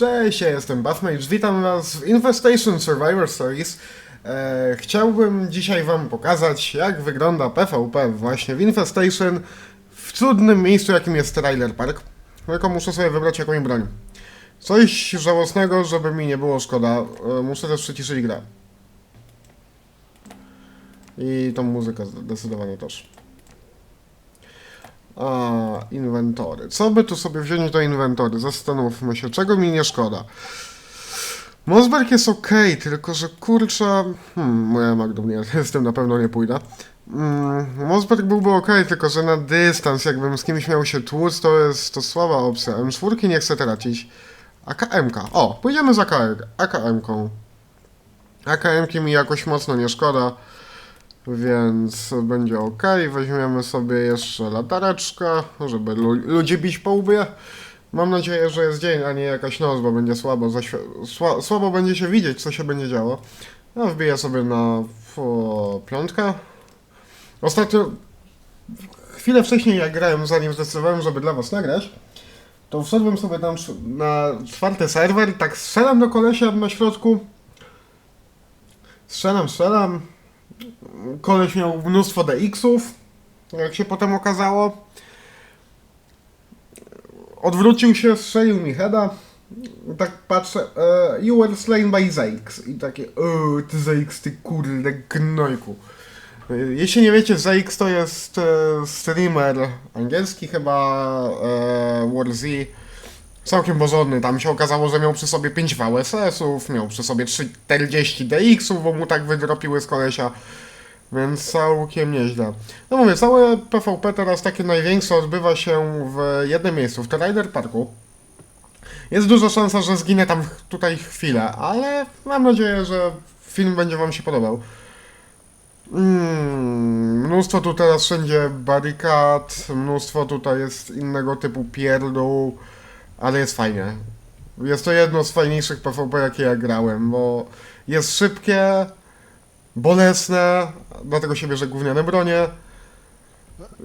Cześć, ja jestem Buffmage, witam was w Infestation Survivor Stories. E, chciałbym dzisiaj wam pokazać, jak wygląda PvP właśnie w Infestation w cudnym miejscu, jakim jest Trailer Park. Tylko muszę sobie wybrać jakąś broń. Coś żałosnego, żeby mi nie było szkoda. E, muszę też przyciszyć grę. I tą muzykę zdecydowanie też. Inwentory. Co by tu sobie wziąć do inwentory? Zastanówmy się, czego mi nie szkoda. Mosberg jest ok, tylko że kurczę. Hmm, moja nie, z tym na pewno nie pójdę. Mm, Mosberg byłby ok, tylko że na dystans, jakbym z kimś miał się tłuc, to jest to słaba opcja. M4 nie chcę tracić. AKM-ka. O, pójdziemy za AKM-ką. AKM-ki mi jakoś mocno nie szkoda. Więc będzie ok. Weźmiemy sobie jeszcze latareczkę, żeby lu ludzi bić po łbie. Mam nadzieję, że jest dzień, a nie jakaś noc, bo będzie słabo, sła słabo będzie się widzieć, co się będzie działo. No, wbiję sobie na o, piątkę. Ostatnio, chwilę wcześniej jak grałem, zanim zdecydowałem, żeby dla was nagrać, to wszedłem sobie tam na czwarty serwer, tak strzelam do kolesia na środku. Strzelam, strzelam, Koleś miał mnóstwo DX-ów, jak się potem okazało. Odwrócił się, strzelił mi heada. Tak patrzę, e, you were slain by ZX. I takie, o, ty ZX, ty kurde gnojku. E, Jeśli nie wiecie, ZX to jest e, streamer angielski chyba, e. Całkiem porządny, tam się okazało, że miał przy sobie 5 VSS-ów, miał przy sobie 40 DX-ów, bo mu tak wydropiły z kolesia. Więc całkiem nieźle. No mówię, całe PvP teraz takie największe odbywa się w jednym miejscu, w Rider Parku. Jest duża szansa, że zginę tam tutaj chwilę, ale mam nadzieję, że film będzie wam się podobał. Mm, mnóstwo tu teraz wszędzie barykad, mnóstwo tutaj jest innego typu pierdół, ale jest fajnie. Jest to jedno z fajniejszych PvP, jakie ja grałem, bo jest szybkie, bolesne, dlatego się bierze gówniane bronie.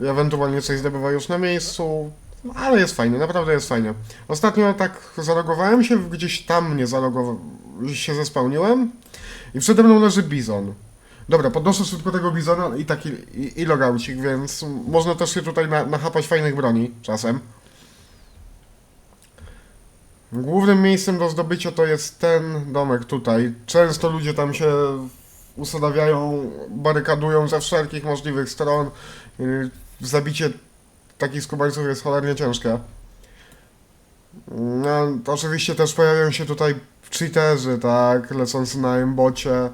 Ewentualnie coś zdobywa już na miejscu, ale jest fajnie, naprawdę jest fajnie. Ostatnio tak zalogowałem się, gdzieś tam nie zalogowałem, się zespełniłem i przede mną leży bizon. Dobra, podnoszę szybko tego bizona i taki i, i więc można też się tutaj na, nachapać fajnych broni czasem. Głównym miejscem do zdobycia to jest ten domek tutaj. Często ludzie tam się ustawiają, barykadują ze wszelkich możliwych stron. Yy, Zabicie takich skubańców jest cholernie ciężkie. No, oczywiście też pojawiają się tutaj cheaterzy, tak, lecący na embocie,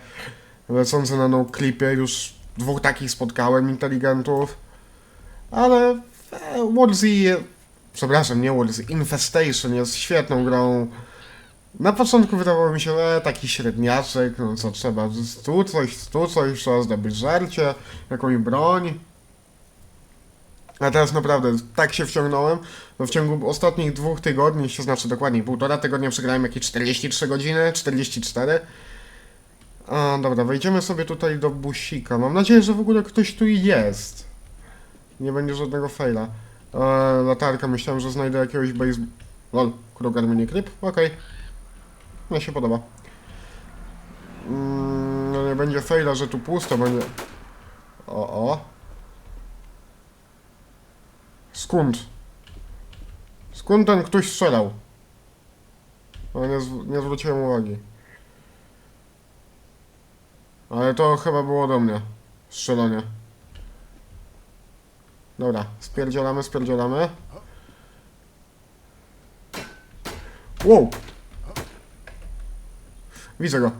lecący na no-clipie, już dwóch takich spotkałem inteligentów. Ale e, Warzy, przepraszam, nie Warzy, Infestation jest świetną grą. Na początku wydawało mi się, e, taki średniaczek, no co trzeba, tu coś, tu coś, trzeba zdobyć żarcie, jakąś broń. A teraz naprawdę tak się wciągnąłem, że w ciągu ostatnich dwóch tygodni, to znaczy dokładnie półtora tygodnia przegrałem jakieś 43 godziny, 44. A, dobra, wejdziemy sobie tutaj do busika. Mam nadzieję, że w ogóle ktoś tu jest. Nie będzie żadnego faila. E, latarka, myślałem, że znajdę jakiegoś base... Lol, Kruger mini clip? Okej. Mnie się podoba. Mm, no nie będzie faila, że tu pusto będzie. O, o. Skąd? Skąd ten ktoś strzelał? No nie, nie zwróciłem uwagi. Ale to chyba było do mnie. Strzelanie. Dobra, spierdzielamy, spierdzielamy. Wow! Widzę go.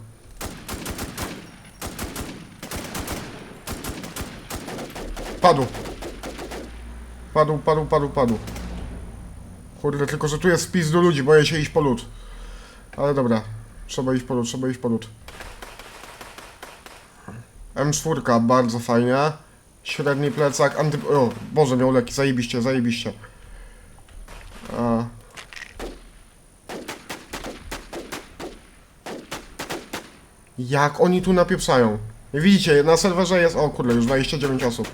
Padł. Padł, padł, padł, padł. Kurde, tylko że tu jest wpis do ludzi, boję się iść po lód. Ale dobra, trzeba iść po lód, trzeba iść po lód. M4, bardzo fajnie. Średni plecak, anty... O, Boże, miał leki, zajebiście, zajebiście. A. Jak oni tu napieprzają? Widzicie, na serwerze jest... O kurde, już 29 osób.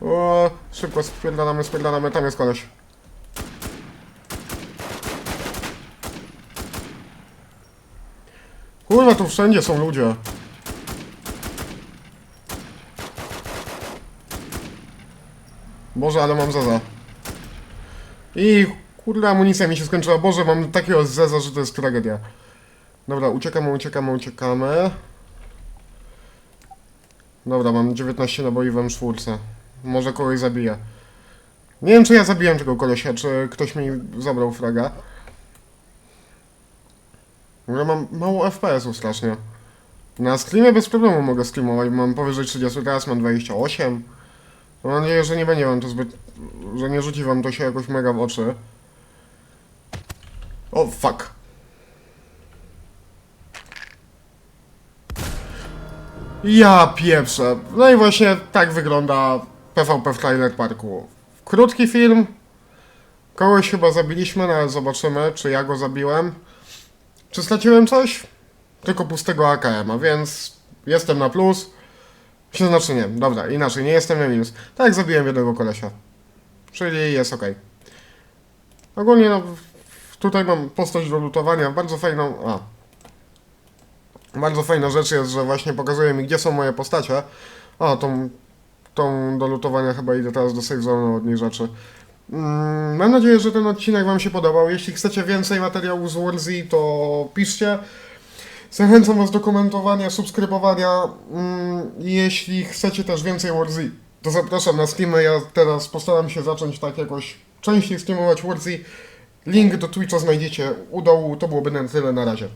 O, szybko spierdalamy, spierdalamy, tam jest koleś. Kurwa, tu wszędzie są ludzie. Boże, ale mam zeza. I kurde, amunicja mi się skończyła. Boże, mam takiego zeza, że to jest tragedia. Dobra, uciekamy, uciekamy, uciekamy. Dobra, mam 19 naboi w M4. Może kogoś zabiję. Nie wiem, czy ja zabiłem tego kolesia, czy ktoś mi zabrał fraga. Ja mam mało FPS-ów strasznie. Na streamie bez problemu mogę streamować, mam powyżej 30, teraz mam 28. Mam nadzieję, że nie będzie wam to zbyt... że nie rzuci wam to się jakoś mega w oczy. O, fuck. Ja pieprzę. No i właśnie tak wygląda PvP w Trailer Parku. Krótki film. Kogoś chyba zabiliśmy, no ale zobaczymy, czy ja go zabiłem. Czy straciłem coś? Tylko pustego AKM-a, więc jestem na plus. Się znaczy nie, dobra, inaczej, nie jestem na minus. Tak, zabiłem jednego kolesia. Czyli jest ok. Ogólnie no, tutaj mam postać do lutowania, bardzo fajną... A. Bardzo fajna rzecz jest, że właśnie pokazuje mi, gdzie są moje postacie. O, tą, tą do lutowania chyba idę teraz do save zone od niej rzeczy. Mm, Mam nadzieję, że ten odcinek Wam się podobał. Jeśli chcecie więcej materiału z Warzy, to piszcie. Zachęcam Was do komentowania, subskrybowania. Mm, Jeśli chcecie też więcej Warzy, to zapraszam na streamy. Ja teraz postaram się zacząć tak jakoś częściej streamować Warzy. Link do Twitcha znajdziecie u dołu. To byłoby na tyle na razie.